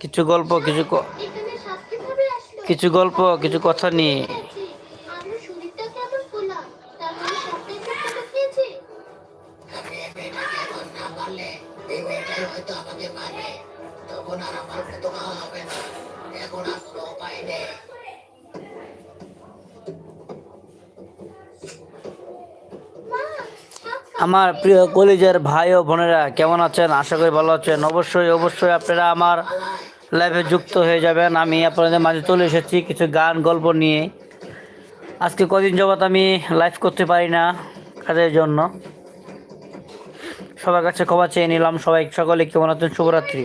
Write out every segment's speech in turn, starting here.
কিছু গল্প কিছু কিছু গল্প কিছু কথা নিয়ে। মানে আমার প্রিয় কলিজের ভাই ও বোনেরা কেমন আছেন? আশা করি ভালো আছেন। অবশ্যই অবশ্যই আপনারা আমার লাইভে যুক্ত হয়ে যাবেন। আমি আপনাদের মাঝে চলে এসেছি কিছু গান, গল্প নিয়ে। আজকে কদিন যাবৎ আমি লাইভ করতে পারি না কাজের জন্য। সবার কাছে ক্ষমা চেয়ে নিলাম। সবাই, সকলে কেমন আছেন? শুভরাত্রি।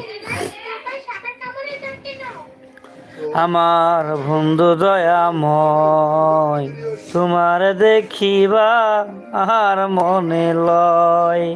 আমার বন্ধু দয়াময়, তোমার দেখিবা আর মনে লয়।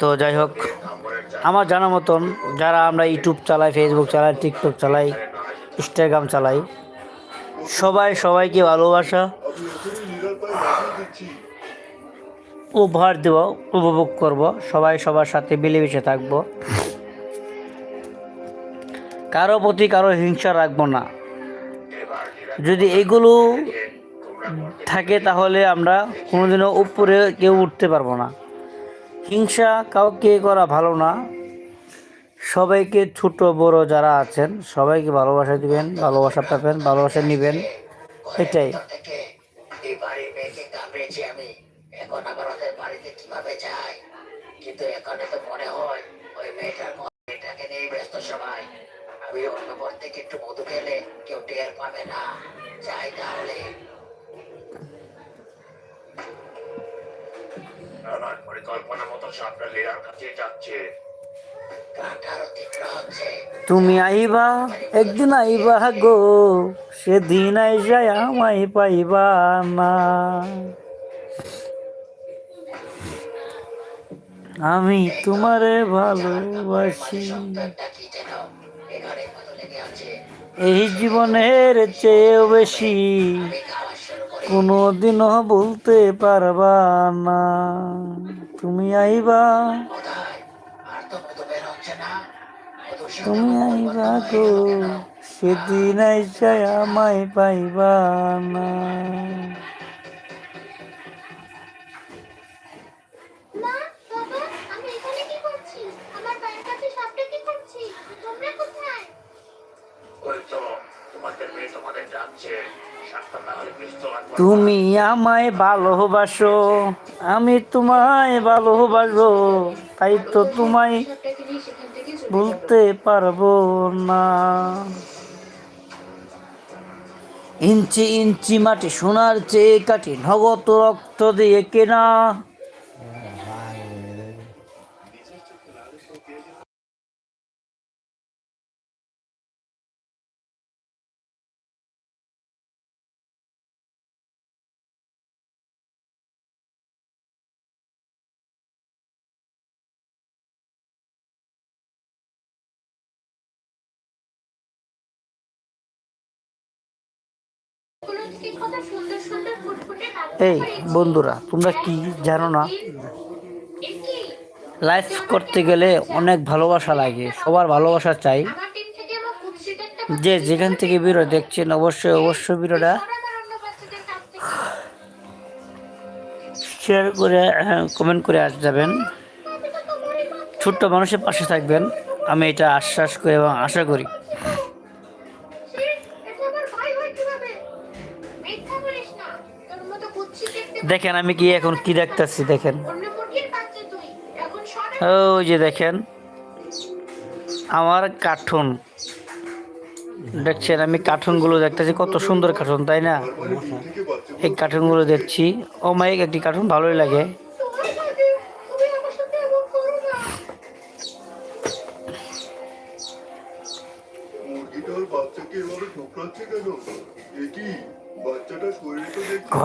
তো যাই হোক, আমার জানা মতন যারা আমরা ইউটিউব চালাই ফেসবুক চালাই টিকটক চালাই ইনস্টাগ্রাম চালাই, সবাই সবাইকে ভালোবাসা, উপহার দেব, উপভোগ করব, সবাই সবার সাথে মিলেমিশে থাকব। কারও প্রতি কারও হিংসা রাখব না। যদি এগুলো থাকে তাহলে আমরা কোনোদিনও উপরে কেউ উঠতে পারব না। হিংসা কাউকে করা ভালো না। সবাইকে ছোট বড় যারা আছেন, সবাইকে ভালোবাসা দিবেন, ভালোবাসা পাবেন, ভালোবাসা নেবেন। এটাই। কিন্তু এখানে তো মনে হয় ওই মেয়েটার মেয়েটাকে নিয়ে ব্যস্ত সবাই আমি অন্য ঘর থেকে একটু মধু খেলে কেউ টের পাবে না। যাই তাহলে। পরিকল্পনা মতো লেয়ার কাছে যাচ্ছে। তুমি আইবা, একদিন আইবা গো, সেদিন আইসাই আমায় পাইবা না। আমি তোমারে ভালোবাসি। এই জীবনের চেয়েও বেশি। কোনোদিনও বলতে পারবা না। তুমি আইবা। কোথায় আর তো মধু বের হচ্ছে না তুমি আইবা গো সেদিন আইসাই আমায় পাইবা না। মা বাবা আমি এখানে কি করছি? আমার পায়ের কাছে সাপটা কি করছি? তোমরা কোথায়? ওই তো তোমাদের মেয়ে তোমাদের যাচ্ছে তুমি আমায় ভালোবাসো, আমি তোমায় ভালোবাসো তাই তো তোমায় বলতে পারব না। ইঞ্চি ইঞ্চি মাটি সোনার চেয়ে কাটি নগদ রক্ত দিয়ে কোনো। এই, বন্ধুরা, তোমরা কি জানো না? লাইফ করতে গেলে অনেক ভালোবাসা লাগে, সবার ভালোবাসা চাই। যে যেখান থেকে ভিডিও দেখছেন, অবশ্যই অবশ্যই ভিডিওটা শেয়ার করে কমেন্ট করে আস যাবেন। ছোট্ট মানুষের পাশে থাকবেন। আমি এটা আশ্বাস করি এবং আশা করি। দেখেন আমি কি এখন কি দেখতেছি, দেখেন। ওই যে দেখেন, আমার কার্টুন। দেখছেন, আমি কার্টুনগুলো দেখতেছি, কত সুন্দর কার্টুন, তাই না? এই কার্টুনগুলো দেখছি। ও মাইক একটি কার্টুন ভালোই লাগে।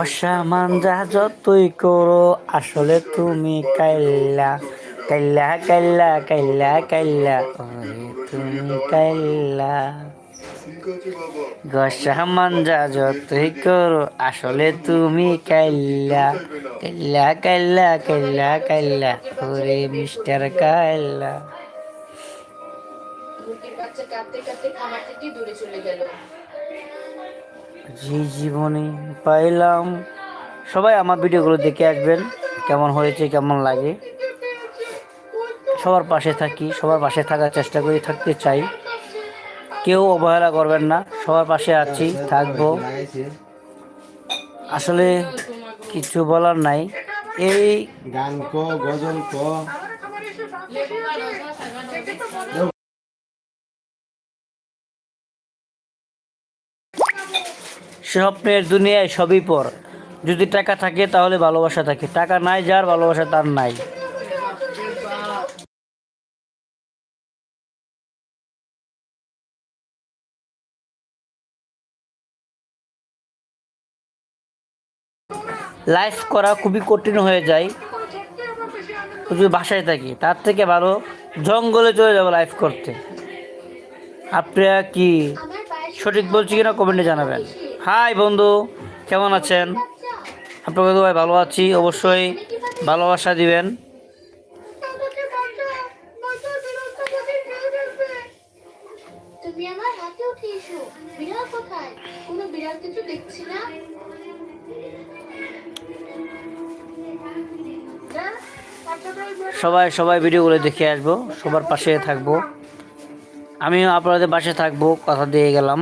ঘষা মাঞ্জা যতই করো, আসলে তুমি কাইল্লা। কাইল্লা কাইল্লা কাইল্লা কাইল্লা তুমি কাইল্লা। ঘষা মাঞ্জা যতই করো, আসলে তুমি কাইল্লা। কাইল্লা কাইল্লা কাইল্লা কাইল্লা, ওরে মিস্টার কাইল্লা। কাঁদতে কাঁদতে খামার থেকে দূরে চলে গেল। যে জীবনে পাইলাম। সবাই আমার ভিডিওগুলো দেখে আসবেন, কেমন হয়েছে, কেমন লাগে। সবার পাশে থাকি, সবার পাশে থাকার চেষ্টা করি, থাকতে চাই। কেউ অবহেলা করবেন না, সবার পাশে আছি, থাকব। আসলে কিছু বলার নাই। এই গান ক, গজল ক আমার খাবার এসে ভাত বসিয়েছে। দেখে তো মনে স্বপ্নের দুনিয়ায় সবই পর। যদি টাকা থাকে তাহলে ভালোবাসা থাকে। টাকা নাই, যার ভালোবাসা তার নাই। লাইফ করা খুবই কঠিন হয়ে যায়। যদি বাসায় থাকি। তার থেকে ভালো জঙ্গলে চলে যাব লাইফ করতে। আপনারা কি সঠিক বলছি কিনা কমেন্টে জানাবেন। হাই বন্ধু। কেমন আছেন? আপনাকে তো ভাই ভালো আছি। অবশ্যই ভালোবাসা দিবেন। সবাই সবাই ভিডিওগুলো দেখে আসব। সবার পাশে থাকব। আমিও আপনাদের পাশে থাকব। কথা দিয়ে গেলাম।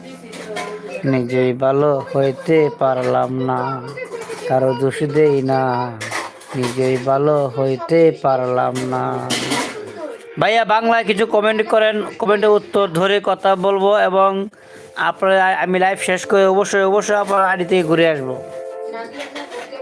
নিজেই ভালো হইতে পারলাম না, কারও দোষ দেই না, নিজেই ভালো হইতে পারলাম না। ভাইয়া বাংলায় কিছু কমেন্ট করেন কমেন্টের উত্তর ধরে কথা বলব এবং আপনার আমি লাইভ শেষ করে অবশ্যই অবশ্যই আপনার আড়ি থেকে ঘুরে আসব। নাদিয়া তার বুকের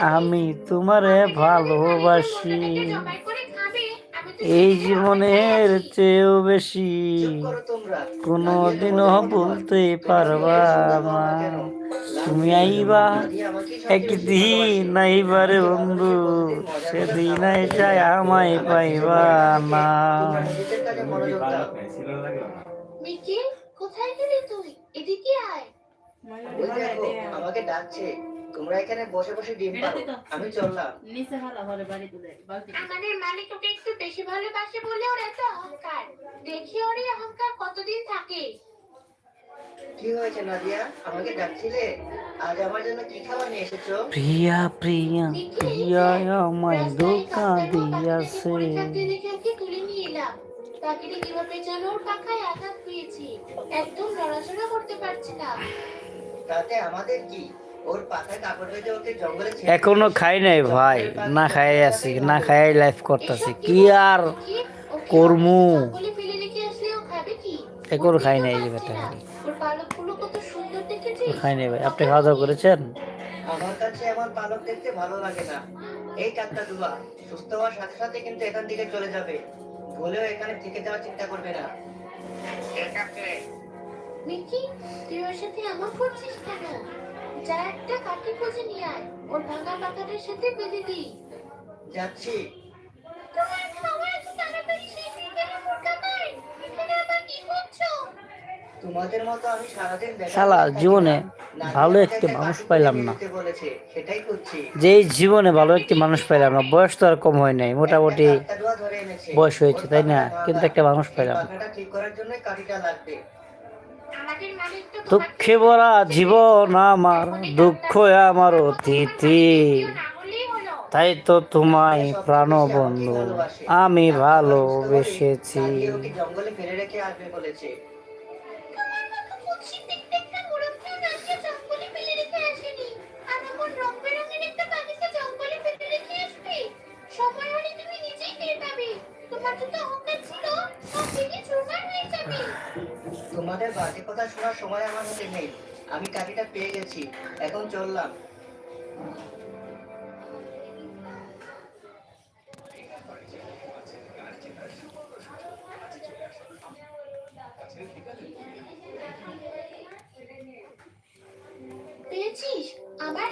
আমি তোমারে ভালোবাসি। এই জীবনের চেয়েও বেশি কোনো কোনোদিনও বলতে পারবা না তুমি আইবা একদিন আইবারে বন্ধু সেদিন যায় আমায় পাইবা না। কোথায় গেলি তুই এদিকে আয়। আমাকে ডাকছে। তোমরা এখানে বসে বসে ডিম পারো। আমি চললাম। নিচে হালা ঘরে বাড়ি তুলে বালতি আমাদের মালিক ওকে একটু বেশি ভালোবাসে বলে ওর এত অহংকার। দেখি ওর এই অহংকার কতদিন থাকে। কি হয়েছে নাদিয়া? আমাকে ডাকছিলে? আজ আমার জন্য কি খাবার নিয়ে এসেছ? প্রিয়া প্রিয়া প্রিয়া আমায় ধোকা দিয়াছে। তুলে নিয়ে এলাম। পাখিটি কীভাবে যেন ওর পাখায় আঘাত পেয়েছি। একদম নড়াচড়া করতে পারছি না। তাতে আমাদের কি? এখনও খাই নাই ভাই না খাই আছি না খাই লাইফ করতেছি। কি আর? করমু? জঙ্গলে ফেলে রেখে আসলে ও খাবে কি? এখনও খাই নাই এই ব্যাপারটা। ওর পালকগুলো কত সুন্দর দেখেছিস? খাইনি ভাই। আপনি খাওয়া দাওয়া করেছেন? আমার কাছে এমন পালক দেখতে ভালো লাগে না। এই কাকটা দুবা সুস্থ হওয়ার সাথে সাথে কিন্তু এখান থেকে চলে যাবে। ভুলেও এখানে থেকে যাওয়ার চিন্তা করবে না। ঠিক আছে মিকি তুই ওর সাথে এমন করছিস কেন? যা একটা কাঠি খুঁজে নিয়ে আয় ওর ভাঙা পাতাটার সাথে বেঁধে দিই যাচ্ছি তোমার খাবার এত তাড়াতাড়ি শেষ গেল মোটামাই এখানে আবার কি করছ তোমাদের মতো আমি সারাদিন দেখা শালা, জীবনে ভালো একটি মানুষ পাইলাম না। দিতে বলেছে সেটাই করছি যে জীবনে ভালো একটি মানুষ পাইলাম না বয়স তো আর কম হয় নাই মোটামুটি। বয়স হয়েছে, তাই না? কিন্তু একটা মানুষ পাইলাম পেলাম। ঠিক করার জন্য কাঠিটা লাগবে আমাদের মালিক তো দুঃখে ভরা জীবন আমার দুঃখ আমার অতিথি। তাই তো তোমায় প্রাণ বন্ধু আমি ভালোবেসেছি। জঙ্গলে ফেলে রেখে আসবে বলেছে। বাজে কথা শোনার সময় আমার হাতে নেই। আমি কাঠিটা পেয়ে গেছি এখন চললাম।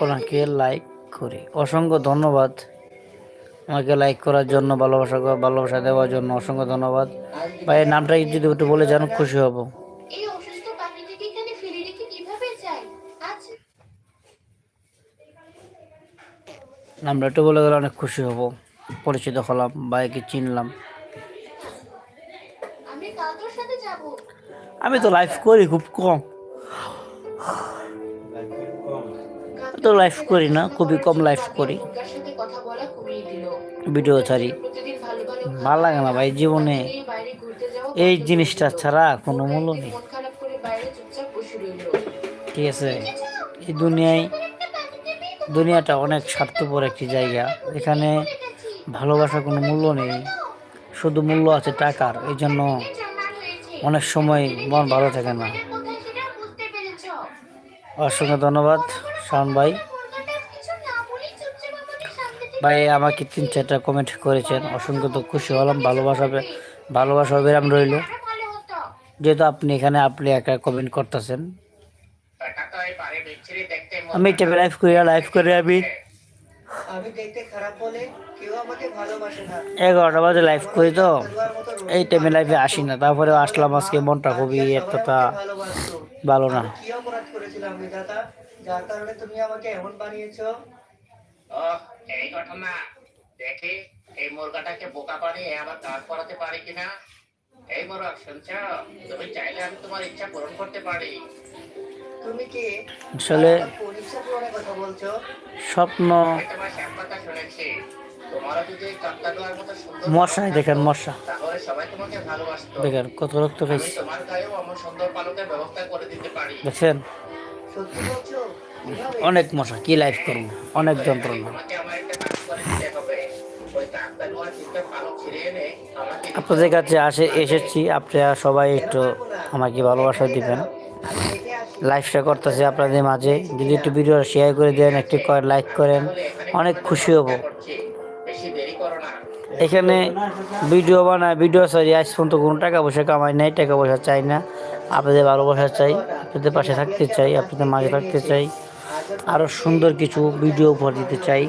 ওনাকে লাইক করি? অসংখ্য ধন্যবাদ। আমাকে লাইক করার জন্য ভালোবাসা ভালোবাসা দেওয়ার জন্য অসংখ্য ধন্যবাদ। ভাই নামটা যদি একটু বলে যান খুশি হব। নামটা একটু বলে গেলে অনেক খুশি হব। পরিচিত হলাম ভাইকে চিনলাম। আমি তো লাইফ করি খুব কম। তো লাইফ করি না খুবই কম লাইভ করি। ভিডিও ছাড়ি। ভালো লাগে না ভাই জীবনে। এই জিনিসটা ছাড়া কোনো মূল্য নেই। ঠিক আছে এই দুনিয়ায় দুনিয়াটা অনেক স্বার্থপর একটি জায়গা। এখানে ভালোবাসার কোনো মূল্য নেই, শুধু মূল্য আছে টাকার এই জন্য অনেক সময় মন ভালো থাকে না। অসংখ্য ধন্যবাদ, শাওন ভাই। ভাই, আমাকে তিন চারটা কমেন্ট করেছেন। অসংখ্য তো খুশি হলাম, ভালোবাসা ভালোবাসা বিরাম রইল। যেহেতু আপনি এখানে আপনি একা কমেন্ট করতেছেন এটা তো এই বাড়ি বিচ্ছিরি দেখতে আমি টেপে লাইভ করি লাইভ করে আমি এগারোটা বাজে লাইভ করি তো। এই টাইমে লাইভে আসি না। তারপরে আসলাম আজকে মনটা খুবই এতটা ভালো না। আমি কি অপরাধ করেছিলাম বিধাতা যার কারণে তুমি আমাকে এমন বানিয়েছো। এই ঘটনা। দেখি এই মুরগাটাকে বোকা বানিয়ে আবার দাঁড় করাতে পারি কিনা? এই মোরগ শুনছ? তুমি চাইলে আমি তোমার ইচ্ছা পূরণ করতে পারি। আসলে স্বপ্ন মশাই দেখেন মশা। দেখেন কত রক্ত খাইছি। দেখছেন? অনেক মশা কি লাইফ করব? অনেক যন্ত্রণা। আপনাদের কাছে আসে এসেছি। আপনারা সবাই একটু আমাকে ভালোবাসা দিবেন। লাইভটা করতেছি আপনাদের মাঝে। যদি একটু ভিডিও শেয়ার করে দেন, একটু লাইক করেন, অনেক খুশি হব। এখানে ভিডিও বানায় ভিডিও সরি আজ পর্যন্ত কোনো টাকা পয়সা কামাই নাই টাকা পয়সা চাই না। আপনাদের ভালোবাসা চাই, আপনাদের পাশে থাকতে চাই, আপনাদের মাঝে থাকতে চাই। আরও সুন্দর কিছু ভিডিও উপহার দিতে চাই।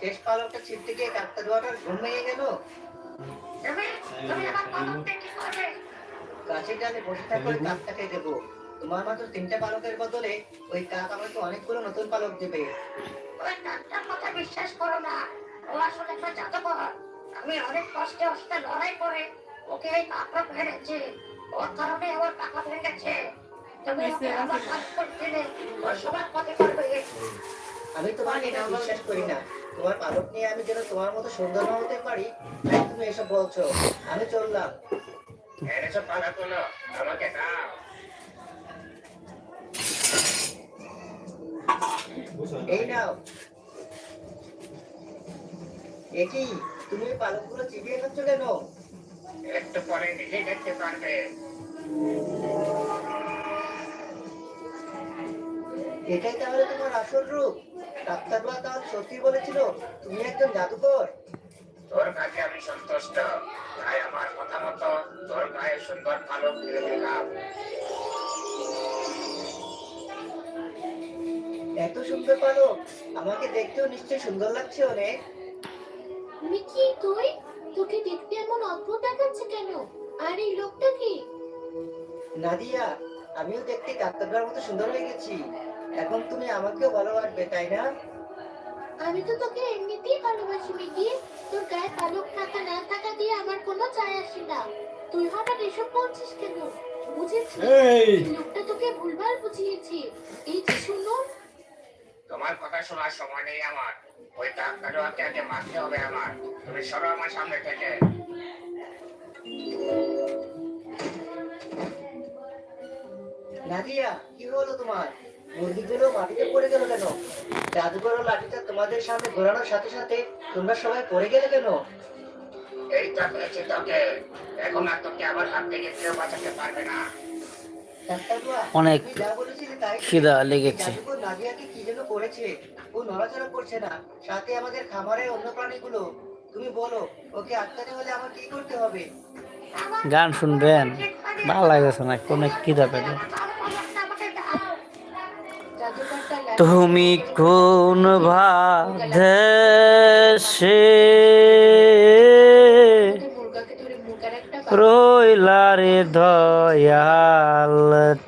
শেষ পালকটা ছিটতে গিয়ে কাকতাড়ুয়াটার ঘুম ভেঙে গেল। গাছের ডালে বসে থাকো ওই কাকটাকে দেবো। তোমার মাত্র তিনটা পালকের বদলে ওই কাক আমাকে অনেকগুলো নতুন পালক দেবে। ওই ডাক্তার কথা বিশ্বাস করো না। ও আসলে একটা জাদুকর। আমি অনেক কষ্টে ওর সাথে লড়াই করে ওকে এই কাপড় ফেলেছি ওর কারণে আমার টাকা ভেঙেছে তুমি ওকে আমার কাজ করে দিলে ওর সবার পথে করবে আমি তোমাকে এটা বিশ্বাস করি না। তোমার পালক নিয়ে আমি যেন তোমার মতো সুন্দর না হতে পারি তাই তুমি এসব বলছো। আমি চললাম। এনেছো আমাকে দাও। এই নাও। একই তুমি পালকগুলো চিবিয়ে খাচ্ছ কেন? একটু পরে নিজেই দেখতে পারবে। এটাই তাহলে তোমার আসল রূপ। তাহলে সত্যি বলেছিল তুমি একজন জাদুকর। তোর কাছে আমি সন্তুষ্ট? তাই আমার কথা মতো তোর গায়ে সুন্দর পালক দিলাম। এত সুন্দর পালক আমাকে দেখতেও নিশ্চয়ই সুন্দর লাগছে অনেক। মিকি তুই? তোকে দেখতে এমন অদ্ভুত দেখাচ্ছে কেন? আর এই লোকটা কি? নাদিয়া আমিও দেখতে ডাক্তারবার মতো সুন্দর হয়ে গেছি। এখন তুমি আমাকেও ভালোবাসবে তাই না? আমি তো তোকে এমনিতেই ভালোবাসি মিকি। তোর গায়ে পালক থাকা না থাকা দিয়ে আমার কোনো চায় আসে না। তুই হঠাৎ এসব বলছিস কেন? বুঝেছি লোকটা তোকে ভুলভাল বুঝিয়েছি। এই যে শুনো। তোমার কথা শোনার সময় নেই আমার। ওই ডাক্তারকে আগে মারতে হবে আমার। তুমি সরো আমার সামনে থেকে। নাদিয়া কি হলো তোমার? মুরগিগুলো মাটিতে পড়ে গেল কেন? জাদুকর লাঠিটা তোমাদের সামনে ঘোরানোর সাথে সাথে তোমরা সবাই পড়ে গেলে কেন? এই তো পেয়েছি তোকে। এখন আর তোকে আবার হাত থেকে কেউ বাঁচাতে পারবে না। অনেক খিদা লেগেছে। নাদিয়াকে কি যেন করেছে? ও নড়াচড়া করছে না। সাথে আমাদের খামারের অন্য প্রাণীগুলো। তুমি বলো ওকে আটকাতে হলে আমার কি করতে হবে? গান শুনবেন? ভালো লাগতেছে না কোনো খিদা লাঠি তুমি কোন ভাদেশে দিয়ে মুরগাকে ধরে মুরগার একটা পা- রইলা রে দয়াল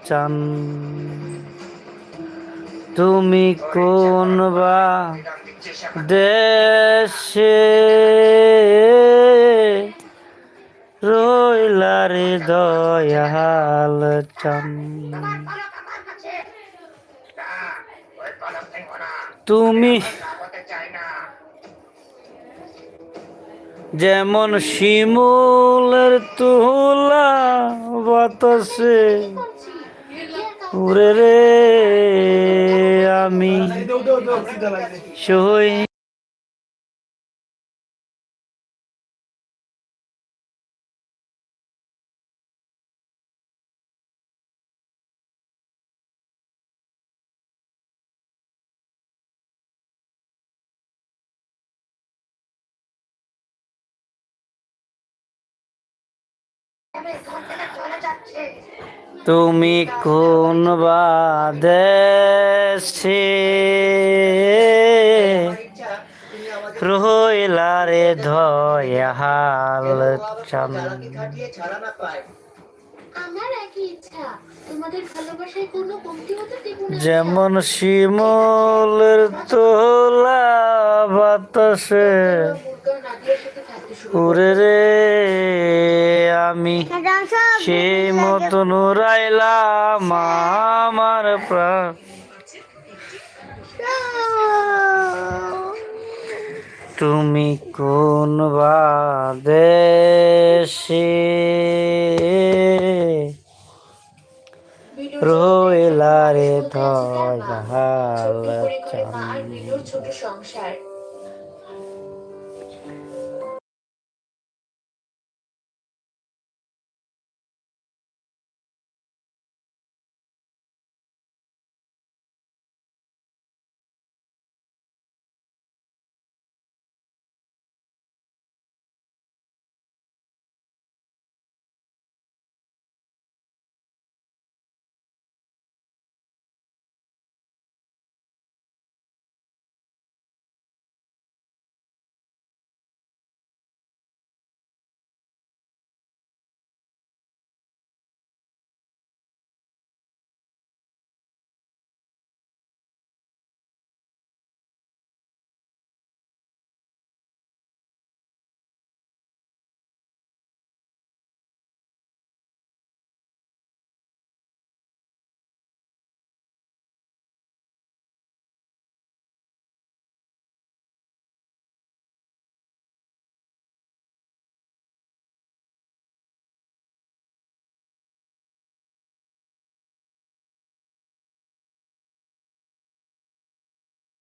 চান। তুমি কোন বা দেশে রইলা রে দয়াল চান পালক আমার কাছে না ওই পালক নেব না তুমি যেমন শিমুলের তুলা বাতাসে উড়ে রে আমি সই ভালোবাসায় কোনো কমতি হতে দেব না। যেমন শিমলের তোলা বাতাসে। উড়ে রে, আমি সেই মতন রাইলাম আমার প্রাণ। তুমি কোন বা দেশে রইলা রে দয়াল ছোট্ট করে করে মা আর মিনুর ছোট সংসার